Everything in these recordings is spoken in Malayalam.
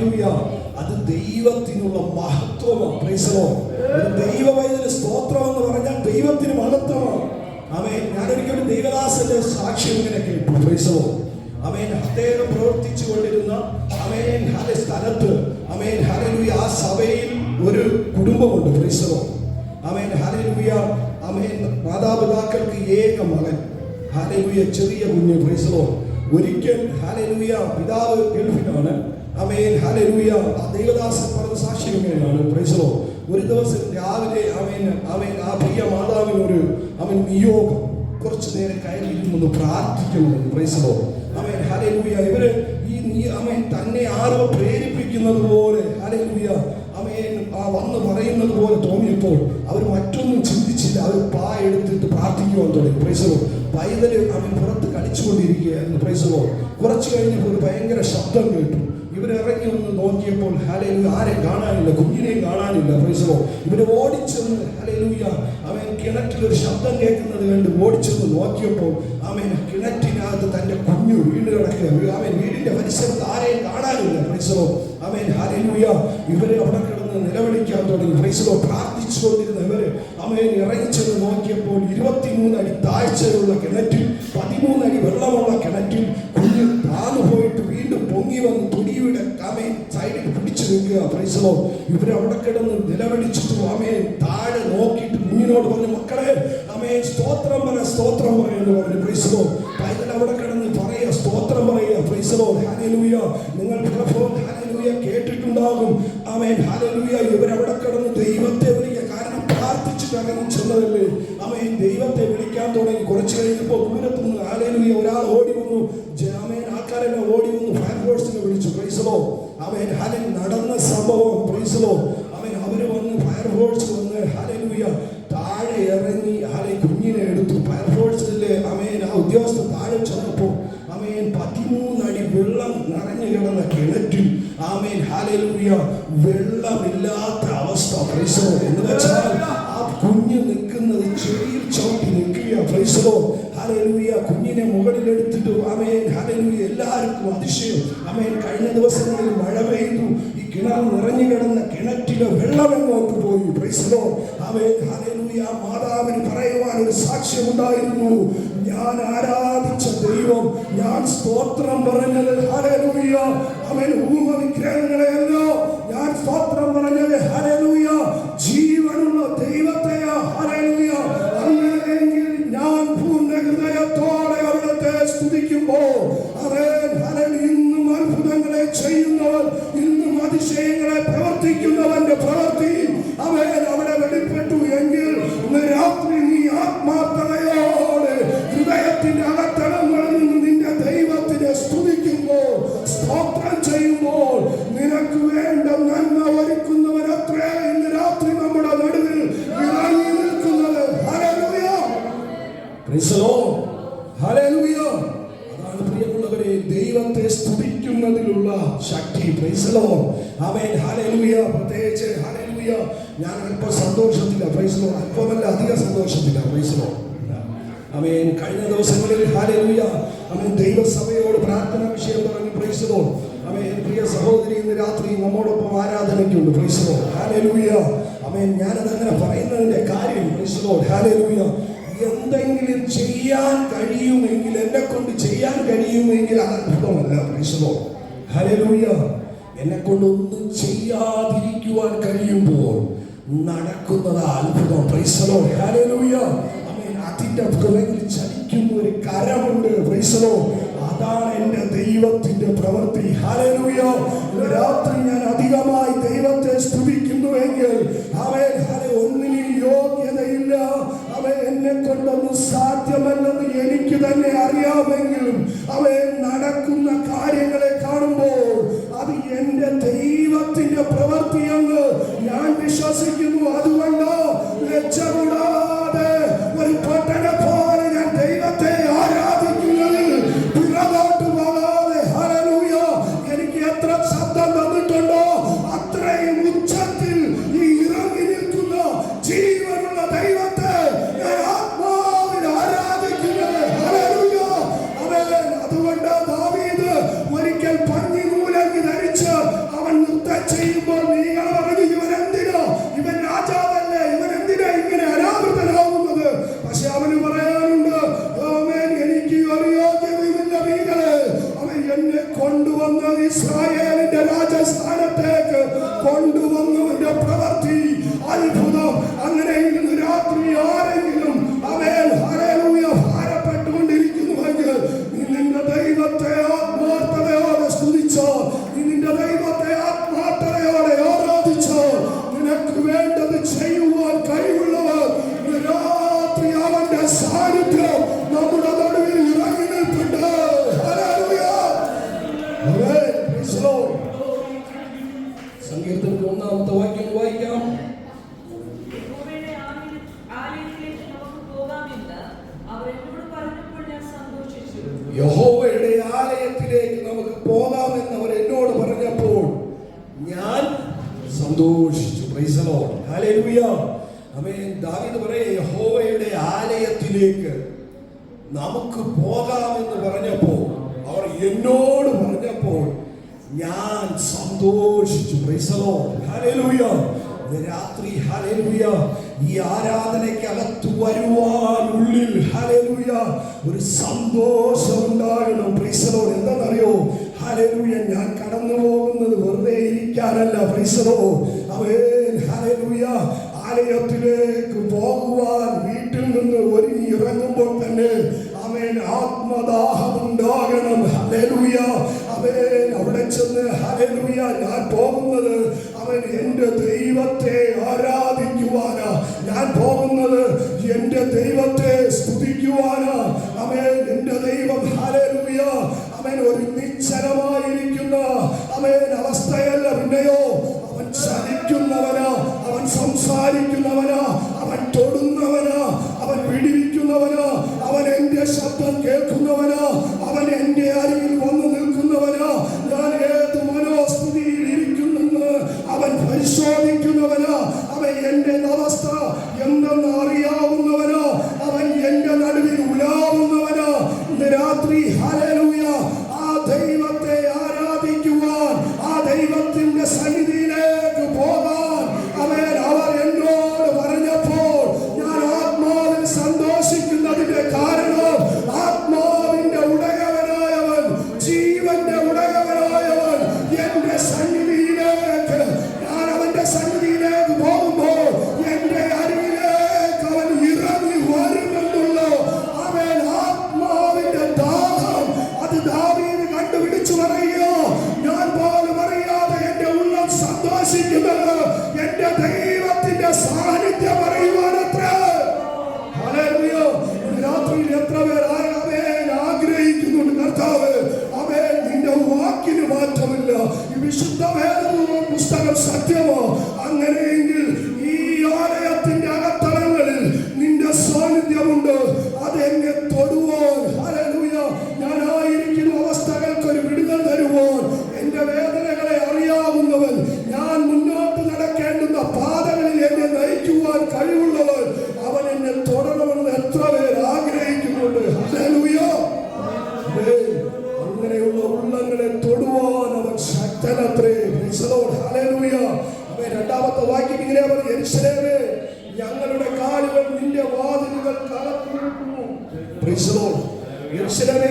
ഹല്ലേലൂയ. അത് ദൈവത്തിനുള്ള മഹത്വമാണ് പ്രൈസലോ ദൈവവൈദ്യ സ്തോത്രം എന്ന് പറഞ്ഞാൽ ദൈവത്തിന് മഹത്വമാണ്. അവൻ ഞാനൊരിക്കലും ദൈവദാസന്റെ സാക്ഷ്യം ഇങ്ങനെ കേട്ടു പ്രൈസ് ദി അവൻ അദ്ദേഹം പ്രവർത്തിച്ചു കൊണ്ടിരുന്ന അമേൻ ഹല സ്ഥലത്ത് അമേൻ ഹലലൂയ ആ സഭയിൽ ഒരു കുടുംബമുണ്ട്. പ്രൈസലോ ദി ഹലലൂയ അമേൻ മാതാപിതാക്കൾക്ക് ഏക മകൻ. ഹലലൂയ ചെറിയ കുഞ്ഞ്. പ്രൈസലോ ഒരിക്കൽ ഹലലുയ പിതാവ് ഗൾഫിലാണ്. അമേൻ ഹലലുയ ആ ദൈവദാസൻ പറഞ്ഞ സാക്ഷ്യം ഇങ്ങനെയാണ്. Praise the Lord. ഒരു ദിവസം രാവിലെ അവൻ അവൻ ആ പ്രിയ മാതാവിനൊരു അവൻ നിയോഗം കുറച്ചു നേരം കയറി ഇരുന്ന് പ്രാർത്ഥിക്കണമെന്ന് പ്രൈസ് ദി ലോർഡ്. അവൻ ഹലലുയ ഇവർ ഈ അവൻ തന്നെ ആരോ പ്രേരിപ്പിക്കുന്നത് പോലെ ഹലലുയ അവൻ ആ വന്ന് പറയുന്നത് പോലെ തോന്നിയപ്പോൾ അവർ മറ്റൊന്നും ചിന്തിച്ചില്ല. അവർ പാ എടുത്തിട്ട് പ്രാർത്ഥിക്കുവാൻ തുടങ്ങി. പ്രൈസലോ പൈതൽ അവൻ പുറത്ത് കളിച്ചുകൊണ്ടിരിക്കുകയായിരുന്നു പ്രൈസലോ കുറച്ച് കഴിഞ്ഞപ്പോൾ ഒരു ഭയങ്കര ശബ്ദം കേട്ടു. ഇവർ ഇറങ്ങി ഒന്ന് നോക്കിയപ്പോൾ ഹലലു ആരെ കാണാനില്ല? കുഞ്ഞിനെയും കാണാനില്ല. പ്രൈസലോ ഇവർ ഓടിച്ചെന്ന് ഹലയിലൂയ അവൻ കിണറ്റിൽ ഒരു ശബ്ദം കേൾക്കുന്നത് കണ്ട് ഓടിച്ചെന്ന് നോക്കിയപ്പോൾ അവൻ കിണറ്റിനകത്ത് തന്റെ കുഞ്ഞു വീട് കിടക്കുക അവൻ വീടിന്റെ പരിസരത്ത് ആരെയും കാണാനില്ല. പ്രൈസലോ അവൻ ഹലയിലൂയ ഇവരെ അവിടെ കിടന്ന് നിലവിളിക്കാൻ തുടങ്ങി. പ്രൈസലോ പ്രാർത്ഥിച്ചുകൊണ്ടിരുന്ന ഇവർ അവൻ ഇറങ്ങിച്ചെന്ന് നോക്കിയപ്പോൾ ഇരുപത്തിമൂന്ന് അടി താഴ്ചയുള്ള കിണറ്റിൽ പതിമൂന്ന് അടി വെള്ളമുള്ള കിണറ്റിൽ പൊങ്ങി വന്ന് തുടിയുടെ സൈഡിൽ പിടിച്ചു നിൽക്കുക. പ്രൈസലോ ഇവർ അവിടെ കിടന്ന് നിലവിളിച്ചിട്ട് അമേൻ താഴെ നോക്കിയിട്ട് കുഞ്ഞിനോട് പറഞ്ഞു മക്കളെ ആമേ സ്തോത്രം പറ സ്തോത്രം പറയുന്നു പറഞ്ഞു. പ്രൈസലോ പൈതൽ അവിടെ കിടന്ന് പറയുക സ്തോത്രം പറയുക. പ്രൈസലോ ഹാലലൂയ നിങ്ങൾ പ്രഭവം ഹാലലൂയ കേട്ടിട്ടുണ്ടാകും. അമേൻ ഹാലലൂയ ഇവരവിടെ കിടന്ന് ദൈവത്തെ വിളിക്കുക. കാരണം പ്രാർത്ഥിച്ചിട്ട് അങ്ങനെ ചെന്നതല്ലേ. അവൻ ദൈവത്തെ വിളിക്കാൻ തുടങ്ങി. കുറച്ച് കഴിഞ്ഞപ്പോൾ ദൂരത്തുനിന്ന് ഹാലലൂയ ഒരാൾ ഓടി വന്നു. ആൾക്കാരെല്ലാം ഓടി പ്രൈസലോ അവൻ ഹലൻ നടന്ന സംഭവം. പ്രീസലോ അവൻ അവർ വന്ന് ഫയർഫോഴ്സ് വന്ന് ഹലലൂയ താഴെ ഇറങ്ങി ഹലെ കുഞ്ഞിനെ എടുത്തു ഫയർഫോഴ്സിലെ അമേൻ ആ ഉദ്യോഗസ്ഥ താഴെ ചെന്നപ്പോൾ അമേൻ പതിമൂന്നടി വെള്ളം നിറഞ്ഞു കിടന്ന കിണറ്റിൽ. ആമേൻ ഹാലലൂയ വെള്ളമില്ലാത്ത അവസ്ഥ. പ്രീസലോ എന്ന് വെച്ചാൽ ആ കുഞ്ഞ് നിൽക്കുന്നത് ചെറിയ ചവിട്ടി നിൽക്കുക പ്രൈസലോ ഹലലൂയ കുഞ്ഞിനെ മുകളിലെടുത്തിട്ട് അമേൻ ഹലലൂയ എല്ലാവർക്കും അതിശയം. അമേൻ കഴിഞ്ഞ ദിവസങ്ങളിൽ മഴ പെയ്തു. ഈ കിണർ നിറഞ്ഞു കിടന്ന കിണറ്റിലെ വെള്ളം എങ്ങോട്ട് പോയി. പ്രൈസലോ അമേൻ ഹലലൂയ മാതാവിന് പറയുവാൻ ഒരു സാക്ഷ്യമുണ്ടായിരുന്നു ഞാൻ ആരാധിച്ച ദൈവം ഞാൻ സ്തോത്രം പറഞ്ഞത് ഹലലൂയ അവൻ ഊമ വിഗ്രഹങ്ങളെയല്ലോ ഞാൻ സ്തോത്രം പറഞ്ഞത് ഹലലൂയ ജീവനുള്ള ദൈവത്തെയാ ഹലലൂയ അവൻ ഹലലുയ പ്രത്യേകിച്ച് ഹലലുയ ഞാൻ അല്പം സന്തോഷത്തില്ല പ്രൈസലോ അല്പമല്ല അധിക സന്തോഷത്തില്ല പ്രൈസലോ അവൻ കഴിഞ്ഞ ദിവസങ്ങളിൽ ഹാലലുയ അവൻ ദൈവസഭയോട് പ്രാർത്ഥന വിഷയം പറഞ്ഞു. പ്രൈസലോ അവൻ പ്രിയ സഹോദരി ഇന്ന് രാത്രി നമ്മോടൊപ്പം ആരാധനയ്ക്കുണ്ട്. പ്രൈസലോ ഹാലലുയ അവൻ ഞാനത് അങ്ങനെ പറയുന്നതിന്റെ കാര്യം പ്രൈസലോ ഹാലലുയ എന്തെങ്കിലും ചെയ്യാൻ കഴിയുമെങ്കിൽ എന്നെ കൊണ്ട് ചെയ്യാൻ കഴിയുമെങ്കിൽ അത് അത്ഭുതമല്ല. പ്രൈസലോ ഹലലൂയ എന്നെ കൊണ്ട് ഒന്നും ചെയ്യാതിരിക്കുവാൻ കഴിയുമ്പോൾ നടക്കുന്നത് അത്ഭുതം. പ്രൈസലോ ഹലലൂയ അമേൻ അതിന്റെ പുറകിൽ ചലിക്കുന്ന ഒരു കരമുണ്ട്. പ്രൈസലോ അതാണ് എന്റെ ദൈവത്തിന്റെ പ്രവൃത്തി. ഇന്ന് രാത്രി ഞാൻ അധികമായി ദൈവത്തെ സ്തുതിക്കുന്നുവെങ്കിൽ അവൻ ഒന്നിനും യോഗ്യതയില്ല. അവൻ എന്നെ കൊണ്ടൊന്നും സാധ്യമല്ലെന്ന് കൊണ്ടുവന്നവന്റെ പ്രവൃത്തി അത്ഭുതം. അങ്ങനെ ഇന്ന് രാത്രി ആരെങ്കിലും പറഞ്ഞപ്പോൾ അവർ എന്നോട് പറഞ്ഞപ്പോൾ ഞാൻ സന്തോഷിച്ചു. രാത്രി ഈ ആരാധനയ്ക്ക് അകത്ത് വരുവാൻ ഉള്ളിൽ ഒരു സന്തോഷം ഉണ്ടാകണം. പ്രീസലോ എന്താണെന്നറിയോ? ഹലലൂയ ഞാൻ കടന്നു പോകുന്നത് വെറുതെ ഇരിക്കാനല്ല. പ്രീസലോ അവേ ഹലലൂയ ആലയത്തിലേക്ക് പോകുവാൻ വീട്ടിൽ നിന്ന് ഒരുങ്ങി ഇറങ്ങുമ്പോൾ തന്നെ അവൻ ആത്മദാഹം ഉണ്ടാകണം ഹല്ലേലൂയ. അവൻ അവിടെ ചെന്ന് ഹലലുയ ഞാൻ പോകുന്നത് അവൻ എന്റെ ദൈവത്തെ ആരാധിക്കുവാനാ. ഞാൻ പോകുന്നത് എന്റെ ദൈവത്തെ സ്തുതിക്കുവാനാ. അവൻ എന്റെ ദൈവം ഹലലുയ അവൻ ഒരു നിശ്ചലമായിരിക്കുന്ന അവൻ അവസ്ഥയല്ല പിന്നെയോ. അവൻ ചലിക്കുന്നവനാ അവൻ സംസാരിക്കുന്നവനാ. വിശുദ്ധ വേദ പുസ്തകം സത്യമോ?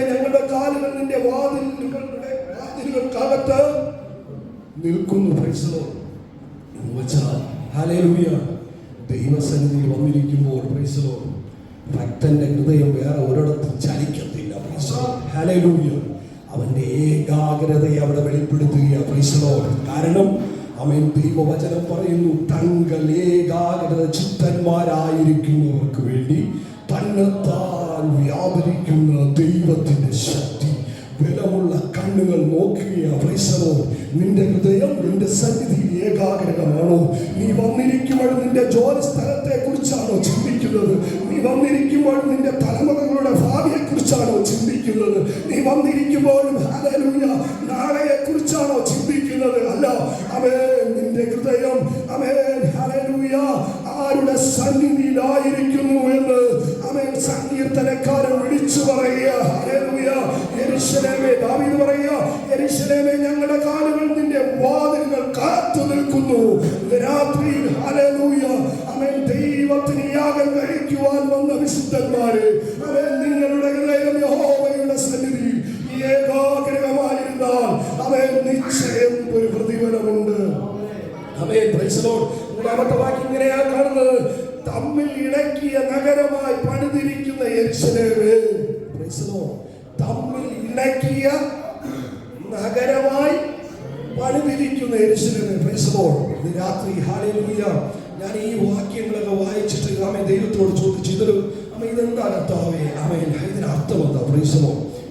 ഞങ്ങളുടെ കാലുകൾ നിന്റെ വാതിലുകളുടെ വാതിലുകൾക്കകത്ത് നിൽക്കുന്നു. Lord. എന്ന് വെച്ചാൽ ഹല്ലേലൂയ ദൈവസന്നിധിയിൽ വന്നിരിക്കുമ്പോൾ Lord. ഭക്തന്റെ ഹൃദയം വേറെ ഒരിടത്തും ചലിക്കത്തില്ല. the അവന്റെ ഏകാഗ്രതയെ അവിടെ വെളിപ്പെടുത്തുക Praise കാരണം അവൻ ദൈവവചനം പറയുന്നു തങ്ങൾ ഏകാഗ്രത ചിത്തന്മാരായിരിക്കുന്നവർക്ക് വേണ്ടി തന്നെത്താൻ വ്യാപരിക്കുന്ന ദൈവത്തിന്റെ ശക്തി ബലമുള്ള കണ്ണുകൾ നോക്കുകയാ പ്രൈസലോ നിന്റെ ഹൃദയം നിന്റെ സന്നിധി ഏകാഗ്രഹമാണോ നീ വന്നിരിക്കുമ്പോൾ നിന്റെ ജോലി സ്ഥലത്തെ കുറിച്ചാണോ ചിന്തിക്കുന്നത്? നീ വന്നിരിക്കുമ്പോൾ നിന്റെ തലമുറകളുടെ ഭാവിയെ കുറിച്ചാണോ ചിന്തിക്കുന്നത്? നീ വന്നിരിക്കുമ്പോഴും നാളെയെ കുറിച്ചാണോ ചിന്തിക്കുന്നത്? അല്ല അവേ നിന്റെ ഹൃദയം അവേ ഹല്ലേലൂയ. ആരുടെ സന്നിധിയിലായിരിക്കുന്നു ഇതെന്താ കർത്താവേ ആമേ ഇതിന് അർത്ഥം എന്താ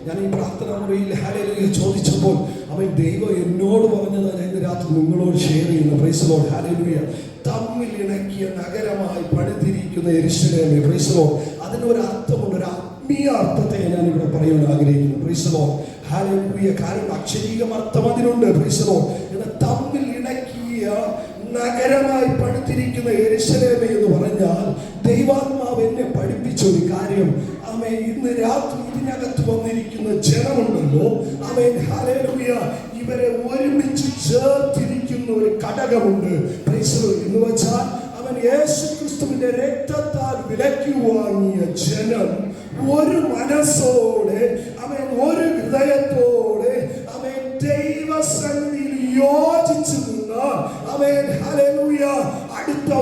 ഞാൻ ഈ പ്രാർത്ഥന മുറിയിൽ ഹാലയിലേക്ക് ചോദിച്ചപ്പോൾ അവൻ ദൈവം എന്നോട് പറഞ്ഞത് ഞാൻ ഇന്ന് രാത്രി നിങ്ങളോട് ഷെയർ ചെയ്യുന്നു. പ്രൈസ് ലോർഡ് ഹാലേലൂയ തമ്മിൽ ഇണക്കിയ നഗരമായി പണിതിരിക്കുന്ന എരിശിലേമേ. പ്രൈസ് ലോർഡ് അതിനൊരു അർത്ഥമുണ്ട്. ഒരു ആത്മീയ അർത്ഥത്തെ ഞാൻ ഇവിടെ പറയാൻ ആഗ്രഹിക്കുന്നു. പ്രൈസ് ലോർഡ് ഹാലേലൂയ കാരണം അക്ഷരീകം അർത്ഥം അതിനുണ്ട്. പ്രൈസ് ലോർഡ് എന്നാൽ തമ്മിൽ ഇണക്കിയ നഗരമായി പണിതിരിക്കുന്ന എരിശലേമ എന്ന് പറഞ്ഞാൽ ദൈവാത്മാവ് എന്നെ പഠിപ്പിച്ച ഒരു കാര്യം. ആമേ ഇന്ന് രാത്രി ഇതിനകത്ത് വന്നിരിക്കുന്ന ജനമുണ്ടല്ലോ. Amen hallelujah. ഇവരെ ഒരുമിച്ച് ചേർത്തിരിക്കുന്ന ഒരു ഘടകമുണ്ട്. എന്ന് വെച്ചാൽ അവൻ യേശു ക്രിസ്തുവിന്റെ രക്തത്താൽ വിലക്കി വാങ്ങിയ ജനം ഒരു മനസ്സോടെ അവൻ ഒരു ഹൃദയത്തോടെ അവൻ ദൈവസന്നിധിയിൽ യോജിച്ചു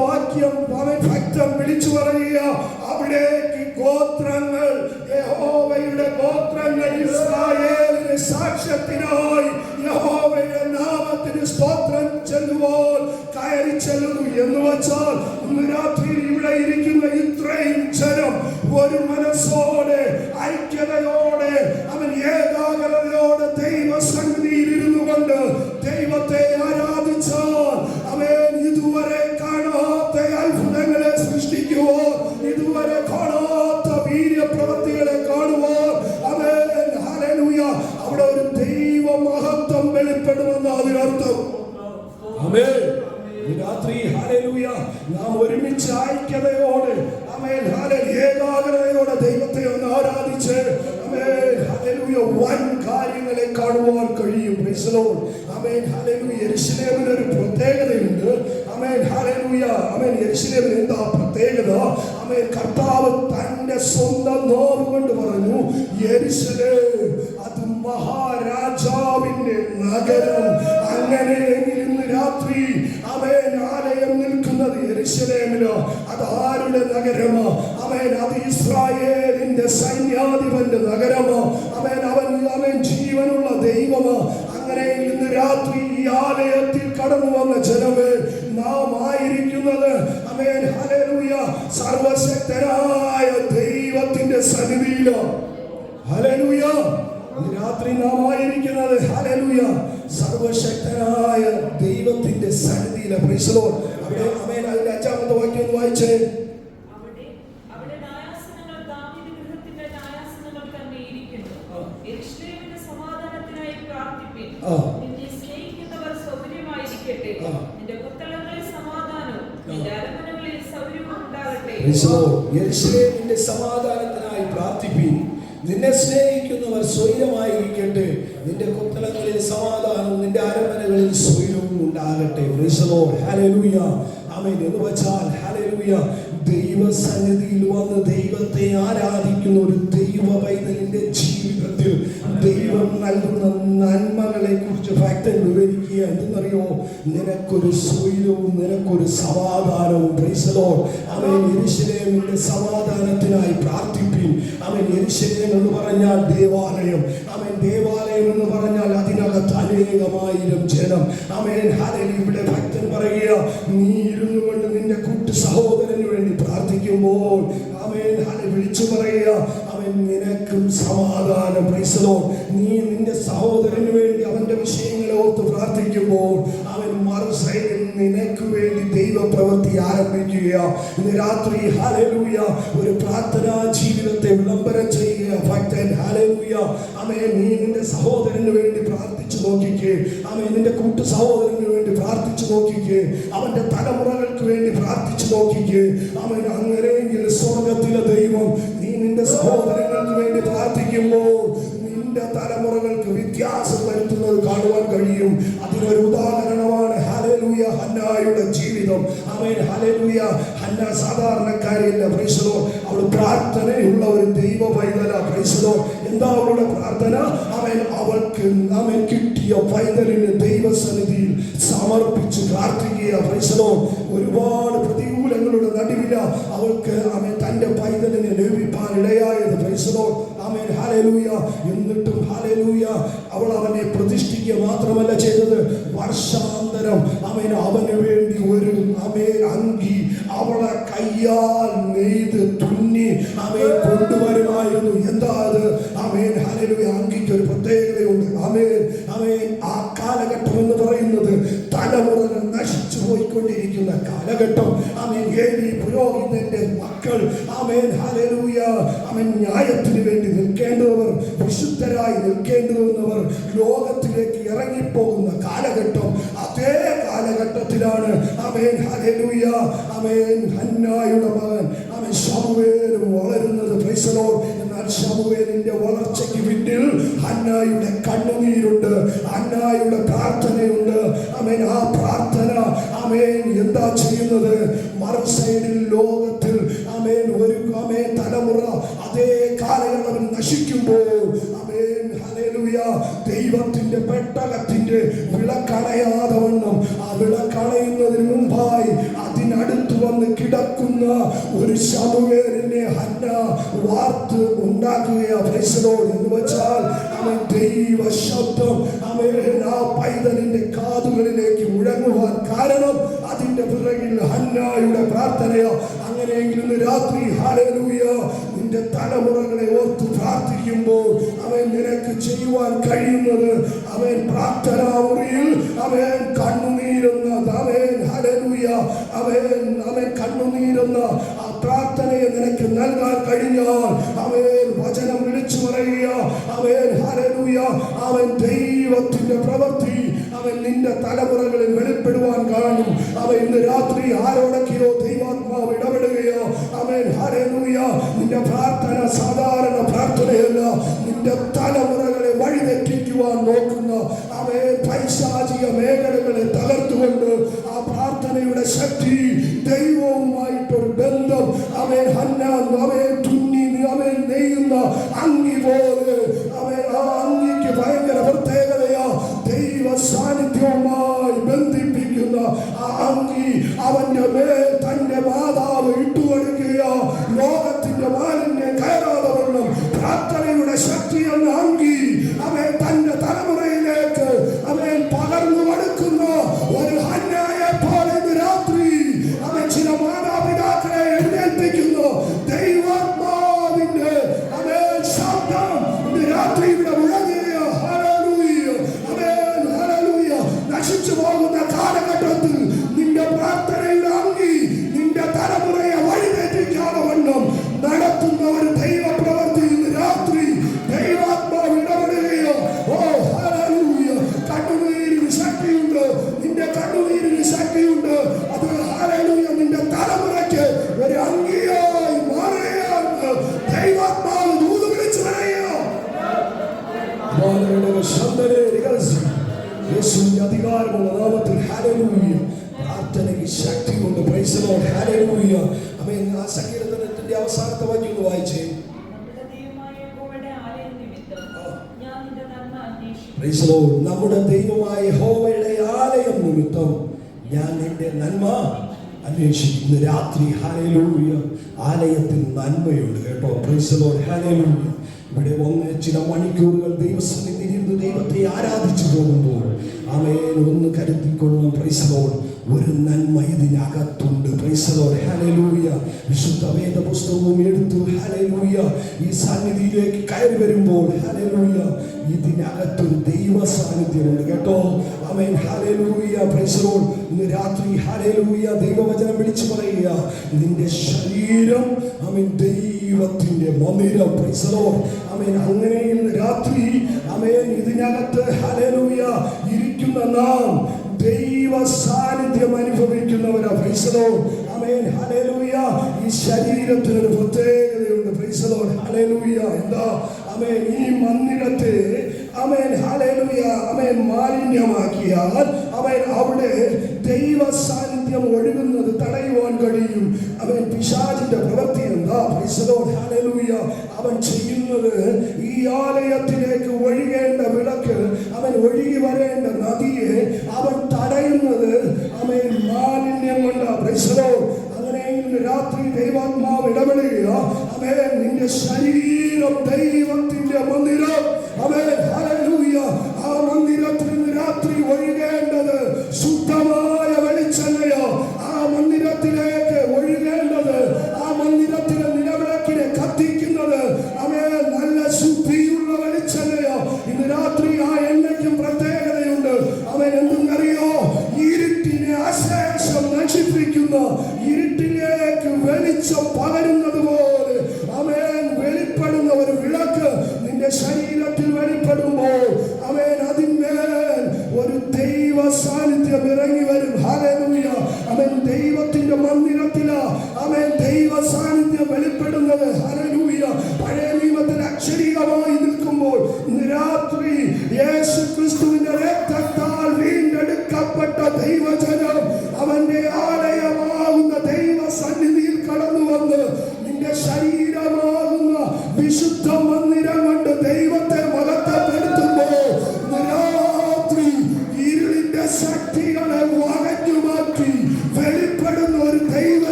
വാക്യം ഭക്തൻ വിളിച്ചു പറയുക. അവിടേക്ക് ഗോത്രങ്ങൾ യഹോവയുടെ ഗോത്രങ്ങൾ ഇസ്രായേലിന് സാക്ഷ്യത്തിനായി യഹോവയുടെ നാമത്തിന് സ്തോത്രം ചെല്ലുവാൻ കയറി ചെല്ലുന്നു. എന്ന് വച്ചാൽ രാത്രിയിൽ ഇവിടെ ഇരിക്കുന്ന ഇത്രയും ജനം ഒരു ആമേൻ ഹല്ലേലൂയ യെരുശലേമിന് ഒരു പ്രത്യേകതയുണ്ട്. ആമേൻ ഹല്ലേലൂയ ആമേൻ യെരുശലേമിന് എന്താ പ്രത്യേകത? ആമേൻ കർത്താവ് തന്റെ സ്വന്തം നോവ് കൊണ്ട് പറഞ്ഞു യെരൂശലേം അത് മഹാരാജാവിന്റെ നഗരം. അങ്ങനെ ഇന്ന് രാത്രി ആമേൻ ആലയം നിൽക്കുന്നത് യെരൂശലേമിലോ? അത് ആരുടെ നഗരമോ? അവൻ അത് ഇസ്രായേലിന്റെ സൈന്യാധിപന്റെ സന്നിധിയിലെ പ്രൈസ് ലോർഡ് അവിടെ അമേൻ അതിന്റെ അഞ്ചാമത്തെ വാക്യം ഒന്ന് വായിച്ചേ. സമാധാനത്തിനായി പ്രാർത്ഥിപ്പിൻ. നിന്നെ സ്നേഹിക്കുന്നവർ സ്വൈരമായിരിക്കട്ടെ. നിന്റെ കൊത്തളങ്ങളിൽ സമാധാനവും നിന്റെ അരമനകളിൽ സ്വൈരവും ഉണ്ടാകട്ടെ. ആമേൻ എന്ന് വച്ചാൽ ദൈവസന്നിധിയിൽ വന്ന് ദൈവത്തെ ആരാധിക്കുന്ന ഒരു ദൈവ പൈതലിന്റെ ജീവിതത്തിൽ നൽകുന്ന നന്മകളെ കുറിച്ച് ഭക്തൻ വിവരിക്കുക എന്തെന്നറിയോ? നിനക്കൊരു സ്വൈരവും നിനക്കൊരു സമാധാനവും. സമാധാനത്തിനായി പ്രാർത്ഥിപ്പിൻ. അവൻ എരിശിലേം എന്ന് പറഞ്ഞാൽ ദേവാലയം. അവൻ ദേവാലയം എന്ന് പറഞ്ഞാൽ അതിനകത്ത് അനേകമായിരം ജനം. അവൻ ഹരൻ ഇവിടെ ഭക്തൻ പറയുക നീ ഇരുന്നു കൊണ്ട് നിന്റെ കൂട്ടു സഹോദരന് വേണ്ടി പ്രാർത്ഥിക്കുമ്പോൾ അവൻ ഹല വിളിച്ചു പറയുക നിനക്കും സമാധാനം. പ്രൈസലോ നീ നിന്റെ സഹോദരന് വേണ്ടി അവന്റെ വിഷയങ്ങളെ ഓർത്ത് പ്രാർത്ഥിക്കുമ്പോൾ അവൻ മറു നിനക്ക് വേണ്ടി ദൈവപ്രവൃത്തി ആരംഭിക്കുക ഇന്ന് രാത്രി ഹാലലൂയ ഒരു പ്രാർത്ഥനാ ജീവിതത്തെ വിളംബരം ചെയ്യുക. ഭക്തൻ ഹാലലൂയ അവൻ നീ നിന്റെ സഹോദരന് വേണ്ടി പ്രാർത്ഥിച്ചു നോക്കിക്കേ. അവൻ നിന്റെ കൂട്ടു സഹോദരന് വേണ്ടി പ്രാർത്ഥിച്ചു നോക്കിക്കേ. അവന്റെ തലമുറകൾക്ക് വേണ്ടി പ്രാർത്ഥിച്ചു നോക്കിക്കേ. അവൻ അങ്ങനെയെങ്കിൽ സ്വർഗത്തിലെ ദൈവം നിന്റെ സഹോദരങ്ങൾക്ക് വേണ്ടി പ്രാർത്ഥിക്കുമ്പോൾ നിന്റെ തലമുറകൾക്ക് വ്യത്യാസം വരുത്തുന്നത് കാണുവാൻ കഴിയും. അതിനൊരു ഉദാഹരണം ഹന്നായുടെ ജീവിതം. ആമേൻ. ഹലലൂയ ഹന്ന സാധാരണക്കാരിയല്ല. പ്രൈസലോ അവൾ പ്രാർത്ഥനയുള്ള ഒരു ദൈവ പൈതല പ്രൈസലോ. എന്താ അവളുടെ പ്രാർത്ഥന? അവൻ അവൾക്ക് അവൻ കിട്ടിയ പൈതലിന് ദൈവസന്നിധിയിൽ സമർപ്പിച്ച് പ്രാർത്ഥിക്കുക പ്രൈസലോ. ഒരുപാട് പ്രതികൂലങ്ങളുടെ നടുവില അവൾക്ക് അവൻ തന്റെ പൈതലിനെ ലഭിപ്പാൻ ഇടയായത് പ്രൈസലോ. ആമേൻ. ഹാലലൂയ എന്നിട്ടും ഹാലലൂയ അവൾ അവനെ പ്രതിഷ്ഠിക്കുക മാത്രമല്ല ചെയ്തത്. വർഷാന്തരം അവൻ അവന് വേണ്ടി ഒരു അമേ അങ്കി അവളെ കയ്യാൽ നെയ്ത് തുന്നി അവയെ കൊണ്ടുവരുമായിരുന്നു. എന്താ അത്? അമേൻ ഹാലലൂയ അങ്കിക്ക് ഒരു പ്രത്യേകതയുണ്ട്. അമേൻ അമേൻ ആ കാലഘട്ടം എന്ന് പറയുന്നത് പോയിക്കൊണ്ടിരിക്കുന്ന കാലഘട്ടം. ആമേൻ. ഏലി പുരോഹിതന്റെ മക്കൾ. അമേൻ ഹലൂയ അവൻ ന്യായത്തിന് വേണ്ടി നിൽക്കേണ്ടവർ വിശുദ്ധരായി നിൽക്കേണ്ടവർ ലോകത്തിലേക്ക് ഇറങ്ങിപ്പോകുന്ന കാലഘട്ടം അതേ കാലഘട്ടത്തിലാണ്. അമേൻ ഹലൂയ അമേൻ ഹന്നായുടെ മകൻ. അമേൻ ശമുവേലും വളരുന്നത്. എന്നാൽ ശമുവേലിന്റെ വളർച്ചയ്ക്ക് പിന്നിൽ ഹന്നായുടെ കണ്ണുനീരുണ്ട് ഹന്നായുടെ പ്രാർത്ഥനയുണ്ട്. അമേൻ ആ പ്രാർത്ഥന അമേൻ എന്താ ചെയ്യുന്നത്? മറുസൈഡിൽ ലോകത്തിൽ അമേൻ ഒരു അമേ തലമുറ അതേ കാലയളവിൽ നശിക്കുമ്പോൾ അമേൻ ഹലേലുയ ദൈവത്തിന്റെ പെട്ടകത്തിന്റെ വിളക്കണയാതെ വണ്ണം ആ വിളക്കണയുന്നതിന് മുമ്പായി അതിനടുത്ത് വന്ന് കിടക്കുന്ന ഒരു ശമുവേലിനെ ഹന്ന വാർത്ത് ഉണ്ടാക്കുക പ്രൈസലോ എന്ന് വെച്ചാൽ അവൻ ദൈവ ശബ്ദം ആ പൈതലിന്റെ കാതുകളിലേക്ക് മുഴങ്ങുവാൻ കാരണം അതിന്റെ പിറകിൽ ഹന്നായുടെ പ്രാർത്ഥനയോ. അങ്ങനെയെങ്കിൽ ഇന്ന് രാത്രി ഹാലേലൂയ നിന്റെ തലമുറകളെ ഓർത്ത് പ്രാർത്ഥിക്കുമ്പോൾ അവൻ നിനക്ക് ചെയ്യുവാൻ കഴിയുന്നത് അവൻ പ്രാർത്ഥനാ മുറിയിൽ അവൻ കണ്ണുനീരുന്നത് അവൻ അവൻ അവൻ കണ്ണുനീരുന്ന ആ പ്രാർത്ഥനയെ നിനക്ക് നൽകാൻ കഴിഞ്ഞാൽ അവൻ വചനം വിളിച്ചു പറയുക. അവൻ ഹലലൂയ അവൻ ദൈവത്തിന്റെ പ്രവൃത്തി അവൻ നിന്റെ തലമുറകളിൽ വെളിപ്പെടുവാൻ കാണും. അവൻ ഇന്ന് രാത്രി ആരോടൊക്കെയോ ദൈവാത്മാവ് ഇടപെടുകയോ അവൻ ഹരലൂയ നിന്റെ പ്രാർത്ഥന സാധാരണ പ്രാർത്ഥനയല്ല നിന്റെ തലമുറകളെ വഴിതെറ്റിക്കുവാൻ നോക്കുന്ന അവൻ പൈശാചിക മേഖലകളെ തകർത്തുകൊണ്ട് ആ പ്രാർത്ഥനയുടെ ശക്തി ദൈവവുമായിട്ടൊരു ബന്ധം. അവൻ ഹന്നാൻ അവൻ തുന്നി അവൻ നെയ്യുന്ന അങ്ങി പോലെ അവൻ ആ അങ്ങിക്ക് ഭയങ്കര പ്രത്യേകതയാ. ദൈവ സാന്നിധ്യവുമായി ബന്ധിപ്പിക്കുന്ന ആ അങ്കി അവന്റെ ദൈവാത്മാവ് ദൂത് വിളിച്ചു യേശുവിന്റെ അധികാരമുള്ള നാമത്തിൽ ഹല്ലേലൂയ പ്രാർത്ഥനയ്ക്ക് ശക്തി കൊണ്ട് പ്രൈസ് ലോർഡ് ഹല്ലേലൂയ ആമേൻ ആ സങ്കീർത്തനത്തിന്റെ അവസാനത്തെ വാക്യം വായിച്ചേ. നമ്മുടെ ദൈവമായ യഹോവയുടെ ആലയം നിമിത്തം ഞാൻ നിന്റെ നന്മ അന്വേഷിക്കും പ്രൈസ് ലോർഡ് നമ്മുടെ ദൈവമായ യഹോവയുടെ ആലയം നിമിത്തം ഞാൻ നിന്റെ നന്മ അന്വേഷിക്കും ഇന്ന് രാത്രി. ഹല്ലേലൂയ. ആലയത്തിൽ നന്മയുണ്ട് കേട്ടോ. പ്രൈസലോട് ലോർഡ് ഹല്ലേലൂയ ഇവിടെ വന്ന് ചില മണിക്കൂറുകൾ ദൈവസന്നിധിയിൽ ദൈവത്തെ ആരാധിച്ചു പോകുമ്പോൾ ആമേൻ ഒന്ന് കരുതിക്കൊള്ളും പ്രൈസ് ഒരു നന്മ ഇതിനകത്തുണ്ട്. പ്രൈസ് ഹലൂയ വിശുദ്ധ വേദ പുസ്തകവും എടുത്തു. ഹല്ലേലൂയ ഈ സാന്നിധ്യയിലേക്ക് കയറി വരുമ്പോൾ ഹല്ലേലൂയ ഇതിനകത്തൊരു ദൈവ സാന്നിധ്യമുണ്ട് കേട്ടോ ആമേൻ ഹല്ലേലൂയ പ്രൈസ് ലോർഡ് ഇന്ന് രാത്രി ഹല്ലേലൂയ ദൈവവചനം വിളിച്ചു പറയുക. നിന്റെ ശരീരം ആമേൻ ദൈവത്തിന്റെ മന്ദിരം. പ്രൈസ് അമേൻ അങ്ങനെ ഇന്ന് രാത്രി അമേൻ ഇതിനകത്ത് ഹലലൂയ ഇരിക്കുന്ന നാം ദൈവ സാന്നിധ്യം അനുഭവിക്കുന്നവരാ ഫൈസലോ അമേൻ. ഹലലൂയ ഈ ശരീരത്തിന് ഒരു പ്രത്യേകതയുണ്ട് ഫൈസലോ ഹലലൂയ എന്താ? അമേൻ ഈ മന്ദിരത്തെ അമേൻ ഹലലൂയ അമേൻ മാലിന്യമാക്കിയാൽ അവൻ അവിടെ ദൈവ സാന്നിധ്യം ഒഴുകുന്നത് തടയുവാൻ കഴിയും. അവൻ പിശാചിന്റെ പ്രവൃത്തി എന്താ? ഫൈസലോ ഹലലൂയ അവൻ ചെയ്യുന്നത് ഈ ആലയത്തിലേക്ക് ഒഴുകേണ്ട വിളക്ക് അവൻ ഒഴുകി വരേണ്ട നദിയെ അവൻ തടയുന്നത് അവൻ മാലിന്യം കൊണ്ട്. പ്രശ്നവും അങ്ങനെ രാത്രി ദൈവാത്മാവ് ഇടപെടുകയോ. അവൻ നിന്റെ ശരീരം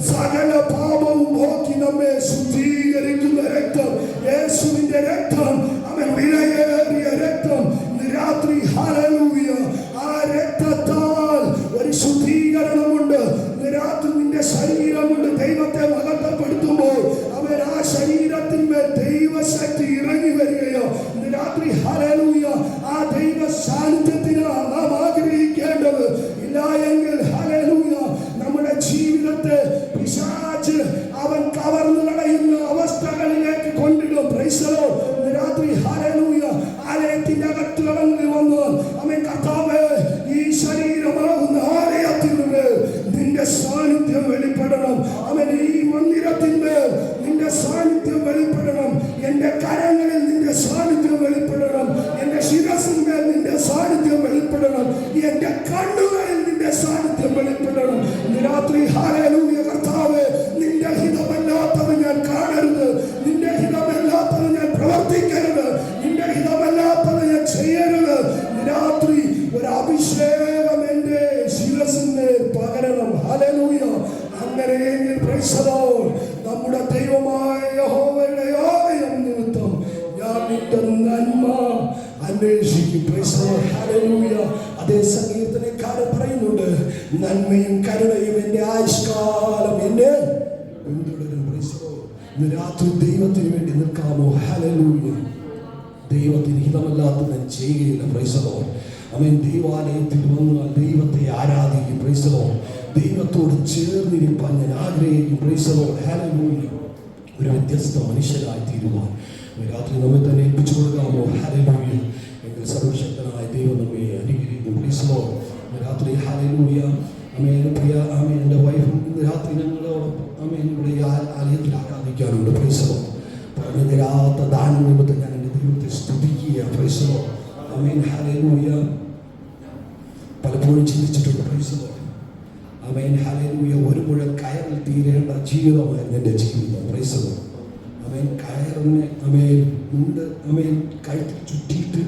sondern എന്റെ കണ്ണുകളിൽ നിന്റെ സാന്നിധ്യം വെളിപ്പെടണം. രാത്രി ഹാലലൂ ഹലലൂയ ഒരു വ്യത്യസ്ത മനുഷ്യരായി തീരുവാൻ. രാത്രി നമ്മെ തന്നെ ഏൽപ്പിച്ചു കൊടുക്കാമോ ഹലലൂയ എങ്കിൽ സർവശക്തനായ ദൈവം നമ്മെ അനുഗ്രഹിക്കും. പ്ലീസ് ലോ രാത്രി ഹലലൂയ അമ്മേൻ പ്രിയ അമ്മ എന്റെ വൈഫും ഇന്ന് രാത്രി ഞങ്ങളോടൊപ്പം. അമ്മേൻ ഇവിടെ ആലയത്തിൽ ആരാധിക്കാനുണ്ട്. പ്ലീസ് പറഞ്ഞു തരാത്ത ദാനം നിമിത്തം ഞാൻ എന്റെ ദൈവത്തെ സ്തുതിക്കുക പ്ലീസ് ലോ അമ്മേൻ ഹലലൂയ പലപ്പോഴും ചിന്തിച്ചിട്ടുണ്ട്. പ്ലീസ് അമേൻ ഹലൂയ ഒരു മുഴ കയറിൽ തീരേണ്ട ജീവിതമായിരുന്നു എന്റെ ജീവിതം. പ്രൈസലോ അമേൻ കയറിനെ അമേൻ മുണ്ട് അമേൻ കഴുത്തിൽ ചുറ്റിയിട്ട്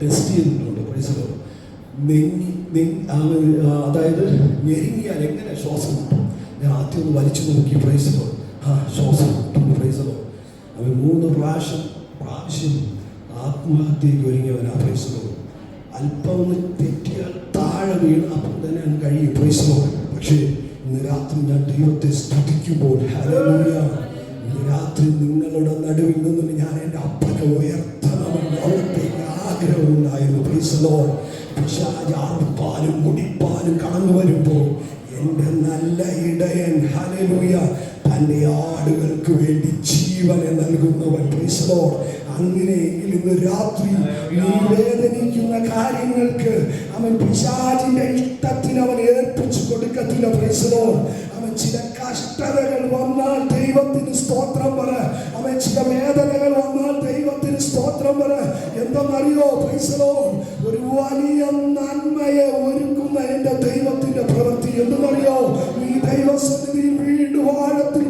ടെസ്റ്റ് ചെയ്തിട്ടുണ്ട്. പ്രൈസലോ നെങ്ങി അതായത് ഞെരുങ്ങിയാൽ എങ്ങനെ ശ്വാസം കിട്ടും? ഞാൻ ആദ്യം ഒന്ന് വലിച്ചു നോക്കി. പ്രൈസലോ ആ ശ്വാസം കിട്ടുന്നു. പ്രൈസലോ അവൻ മൂന്ന് പ്രാവശ്യം പ്രാവശ്യം ആത്മഹത്യയ്ക്ക് ഒരുങ്ങിയവനാ. പ്രൈസലോ അല്പം ഒന്ന് തെറ്റിയാൽ താഴെ വീണ് അപ്പം തന്നെ കഴിയും പ്രൈസലോ പക്ഷേ ഇന്ന് രാത്രി ഞാൻ ദൈവത്തെ സ്തുതിക്കുമ്പോൾ ഇന്ന് രാത്രി നിങ്ങളുടെ നടുവിൽ നിന്നും ഞാൻ എന്റെ അപ്പനെ ഉയർത്തണമെന്ന് അവിടുത്തെ ആഗ്രഹമുണ്ടായിരുന്നു പ്രൈസലോ പിശാച് ആർപ്പാലും മുടിപ്പാലും കടന്നു വരുമ്പോൾ എന്റെ നല്ല ഇടയൻ ഹല്ലേലൂയ തന്റെ ആടുകൾക്ക് വേണ്ടി ജീവനെ നൽകുന്നവൻ പ്രൈസലോ അങ്ങനെയെങ്കിൽ ഇന്ന് രാത്രി നീ വേദനിക്കുന്ന കാര്യങ്ങൾക്ക് അവൻ പിശാചിന്റെ ഇഷ്ടത്തിന് അവൻ ഏൽപ്പിച്ചു കൊടുക്കത്തില്ല പ്രൈസലോ അവൻ ചില കഷ്ടതകൾ വന്നാൽ ദൈവത്തിന് സ്തോത്രം പറ. അവൻ ചില വേദനകൾ വന്നാൽ ദൈവത്തിന് സ്തോത്രം പറ. എന്തെന്നറിയോ? പൈസലോ ഒരു വലിയ നന്മയെ ഒരുക്കുന്ന എന്റെ ദൈവത്തിന്റെ പ്രവൃത്തി എന്തെന്നറിയോ? ഈ ദൈവസന്നിധി വീണ്ടും ആഴത്തിൽ